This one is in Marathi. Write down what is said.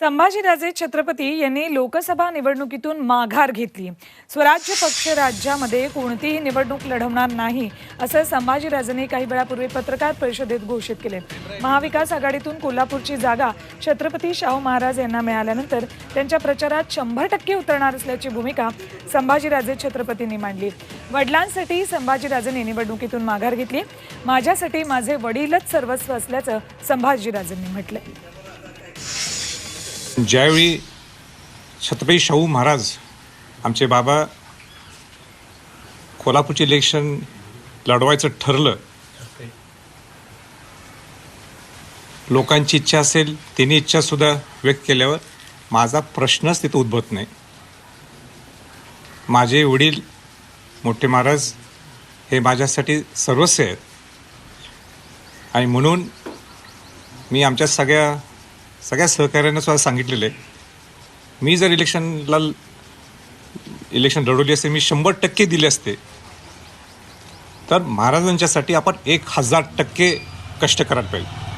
संभाजीराजे छत्रपती यांनी लोकसभा निवडणुकीतून माघार घेतली. स्वराज्य पक्ष राज्यामध्ये कोणतीही निवडणूक लढवणार नाही असं संभाजीराजेंनी काही वेळापूर्वी पत्रकार परिषदेत घोषित केले. महाविकास आघाडीतून कोल्हापूरची जागा छत्रपती शाहू महाराज यांना मिळाल्यानंतर त्यांच्या प्रचारात शंभर टक्के उतरणार असल्याची भूमिका संभाजीराजे छत्रपतींनी मांडली. वडिलांसाठी संभाजीराजेंनी निवडणुकीतून माघार घेतली. माझ्यासाठी माझे वडीलच सर्वस्व असल्याचं संभाजीराजेंनी म्हटलंय. ज्यावेळी छत्रपती शाहू महाराज आमचे बाबा कोल्हापूरचे इलेक्शन लढवायचं ठरलं. लोकांची इच्छा असेल त्यांनी इच्छासुद्धा व्यक्त केल्यावर माझा प्रश्नच तिथं उद्भवत नाही. माझे वडील मोठे महाराज हे माझ्यासाठी सर्वस्व आहेत. आणि म्हणून मी आमच्या सगळ्या सगळ्या सहकार्यांना सुद्धा सांगितलेलं आहे. मी जर इलेक्शनला इलेक्शन लढवली असते मी शंभर टक्के दिले असते तर महाराजांच्यासाठी आपण एक हजार टक्के कष्ट करायला पाहिजे.